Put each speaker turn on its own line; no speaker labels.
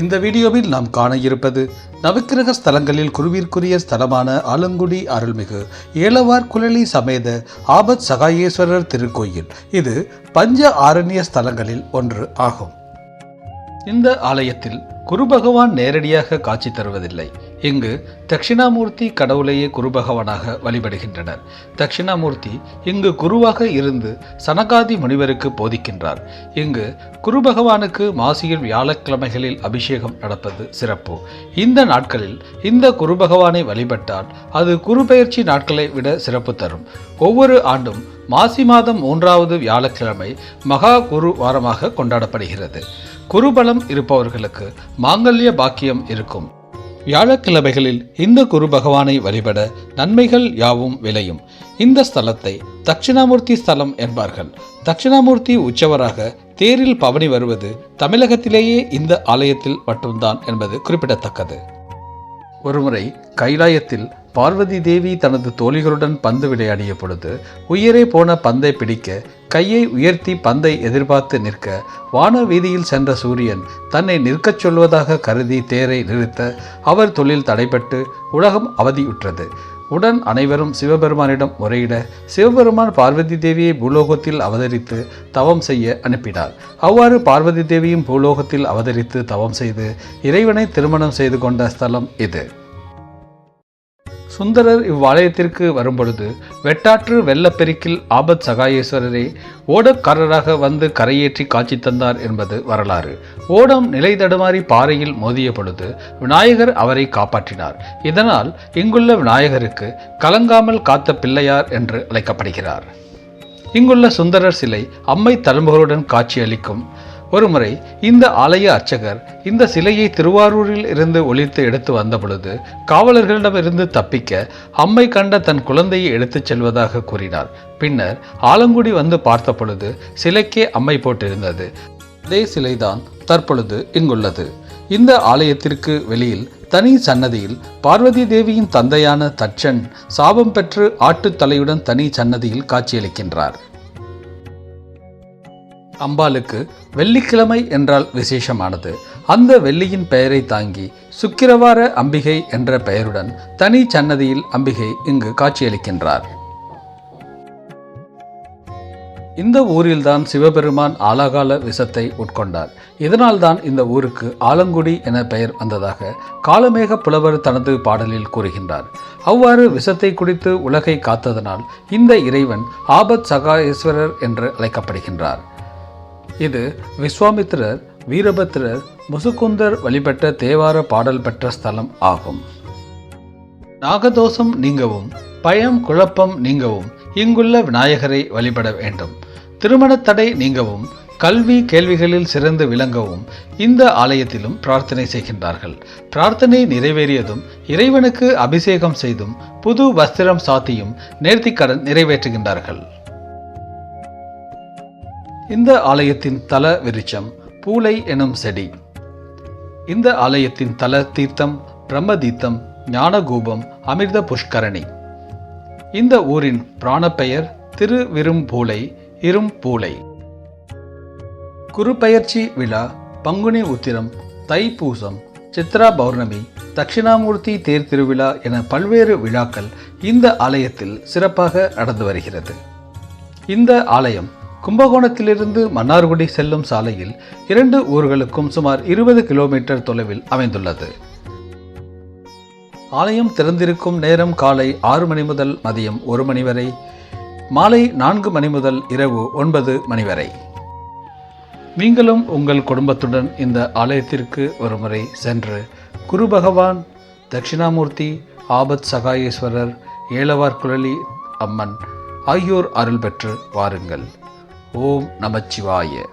இந்த வீடியோவில் நாம் காண இருப்பது நவக்கிரக ஸ்தலங்களில் குருவிற்குரிய ஸ்தலமான ஆலங்குடி அருள்மிகு ஏலவார் குழலி சமேத ஆபத் சகாயேஸ்வரர் திருக்கோயில். இது பஞ்ச ஆரண்ய ஸ்தலங்களில் ஒன்று ஆகும். இந்த ஆலயத்தில் குரு பகவான் நேரடியாக காட்சி தருவதில்லை. இங்கு தட்சிணாமூர்த்தி கடவுளையே குருபகவனாக வழிபடுகின்றனர். தட்சிணாமூர்த்தி இங்கு குருவாக இருந்து சனகாதி முனிவருக்கு போதிக்கின்றார். இங்கு குரு பகவானுக்கு மாசியில் வியாழக்கிழமைகளில் அபிஷேகம் நடப்பது சிறப்பு. இந்த நாட்களில் இந்த குரு பகவானை வழிபட்டால் அது குருபெயர்ச்சி நாட்களை விட சிறப்பு தரும். ஒவ்வொரு ஆண்டும் மாசி மாதம் மூன்றாவது வியாழக்கிழமை மகா குரு வாரமாக கொண்டாடப்படுகிறது. குருபலம் இருப்பவர்களுக்கு மாங்கல்ய பாக்கியம் இருக்கும். வியாழக்கிழமைகளில் இந்த குரு பகவானை வழிபட நன்மைகள் யாவும் விளையும். இந்த ஸ்தலத்தை தட்சிணாமூர்த்தி ஸ்தலம் என்பார்கள். தட்சிணாமூர்த்தி உற்சவராக தேரில் பவனி வருவது தமிழகத்திலேயே இந்த ஆலயத்தில் மட்டும்தான் என்பது குறிப்பிடத்தக்கது. ஒருமுறை கைலாயத்தில் பார்வதி தேவி தனது தோழிகளுடன் பந்து விளையாடிய பொழுது உயிரே போன பந்தை பிடிக்க கையை உயர்த்தி பந்தை எதிர்பார்த்து நிற்க வான வீதியில் சென்ற சூரியன் தன்னை நிற்கச் சொல்வதாக கருதி தேரை நிறுத்த அவர் தொழில் தடைபட்டு உலகம் அவதியுற்றது. உடன் அனைவரும் சிவபெருமானிடம் முறையிட சிவபெருமான் பார்வதி தேவியை பூலோகத்தில் அவதரித்து தவம் செய்ய அனுப்பினார். அவ்வாறு பார்வதி தேவியும் பூலோகத்தில் அவதரித்து தவம் செய்து இறைவனை திருமணம் செய்து கொண்ட ஸ்தலம் இது. சுந்தரர் இவ்வாலயத்திற்கு வரும்பொழுது வெட்டாற்று வெள்ளப்பெருக்கில் ஆபத் சகாயேஸ்வரரே ஓடக்காரராக வந்து கரையேற்றி காட்சி தந்தார் என்பது வரலாறு. ஓடம் நிலை தடுமாறி பாறையில் மோதிய பொழுது விநாயகர் அவரை காப்பாற்றினார். இதனால் இங்குள்ள விநாயகருக்கு கலங்காமல் காத்த பிள்ளையார் என்று அழைக்கப்படுகிறார். இங்குள்ள சுந்தரர் சிலை அம்மை தழும்புகளுடன் காட்சியளிக்கும் ஒருமுறை இந்த ஆலய அர்ச்சகர் இந்த சிலையை திருவாரூரில் இருந்து ஒழித்து எடுத்து வந்த பொழுது காவலர்களிடமிருந்து தப்பிக்க அம்மை கண்ட தன் குழந்தையை எடுத்துச் செல்வதாக கூறினார். பின்னர் ஆலங்குடி வந்து பார்த்த பொழுது சிலைக்கே அம்மை போட்டிருந்தது. அதே சிலைதான் தற்பொழுது இங்குள்ளது. இந்த ஆலயத்திற்கு வெளியில் தனி சன்னதியில் பார்வதி தேவியின் தந்தையான தட்சன் சாபம் பெற்று ஆட்டுத் தலையுடன் தனி சன்னதியில் காட்சியளிக்கின்றார். அம்பாளுக்கு வெள்ளிக்கிழமை என்றால் விசேஷமானது. அந்த வெள்ளியின் பெயரை தாங்கி சுக்கிரவார அம்பிகை என்ற பெயருடன் தனி சன்னதியில் அம்பிகை இங்கு காட்சியளிக்கின்றார். இந்த ஊரில்தான் சிவபெருமான் ஆலகால விஷத்தை உட்கொண்டார். இதனால்தான் இந்த ஊருக்கு ஆலங்குடி என பெயர் வந்ததாக காலமேக புலவர் தனது பாடலில் கூறுகின்றார். அவ்வாறு விஷத்தை குடித்து உலகை காத்ததனால் இந்த இறைவன் ஆபத் சகாயேஸ்வரர் என்று அழைக்கப்படுகின்றார். இது விஸ்வாமித்திரர் வீரபத்திரர் முசுகுந்தர் வழிபட்ட தேவார பாடல் பெற்ற ஸ்தலம் ஆகும். நாகதோஷம் நீங்கவும் பயம் குழப்பம் நீங்கவும் இங்குள்ள விநாயகரை வழிபட வேண்டும். திருமணத்தடை நீங்கவும் கல்வி கேள்விகளில் சிறந்து விளங்கவும் இந்த ஆலயத்திலும் பிரார்த்தனை செய்கின்றார்கள். பிரார்த்தனை நிறைவேறியதும் இறைவனுக்கு அபிஷேகம் செய்தும் புது வஸ்திரம் சாத்தியும் நேர்த்திக்கடன் நிறைவேற்றுகின்றார்கள். இந்த ஆலயத்தின் தல விருட்சம் பூலை எனும் செடி. இந்த ஆலயத்தின் தல தீர்த்தம் பிரம்மதீர்த்தம் ஞானகூபம் அமிர்த புஷ்கரணி. இந்த ஊரின் பிராணப்பெயர் திருவிரும்பூலை இரும்பூலை. குருபெயர்ச்சி விழா பங்குனி உத்திரம் தைப்பூசம் சித்ரா பௌர்ணமி தட்சிணாமூர்த்தி தேர் திருவிழா என பல்வேறு விழாக்கள் இந்த ஆலயத்தில் சிறப்பாக நடந்து வருகிறது. இந்த ஆலயம் கும்பகோணத்திலிருந்து மன்னார்குடி செல்லும் சாலையில் இரண்டு ஊர்களுக்கும் சுமார் இருபது கிலோமீட்டர் தொலைவில் அமைந்துள்ளது. ஆலயம் திறந்திருக்கும் நேரம் காலை ஆறு மணி முதல் மதியம் ஒரு மணி வரை மாலை நான்கு மணி முதல் இரவு ஒன்பது மணி வரை. நீங்களும் உங்கள் குடும்பத்துடன் இந்த ஆலயத்திற்கு ஒருமுறை சென்று குரு பகவான் தட்சிணாமூர்த்தி ஆபத் சகாயேஸ்வரர் ஏலவார் குழலி அம்மன் ஆகியோர் அருள் பெற்று வாருங்கள். ஓம் நமச்சிவாய.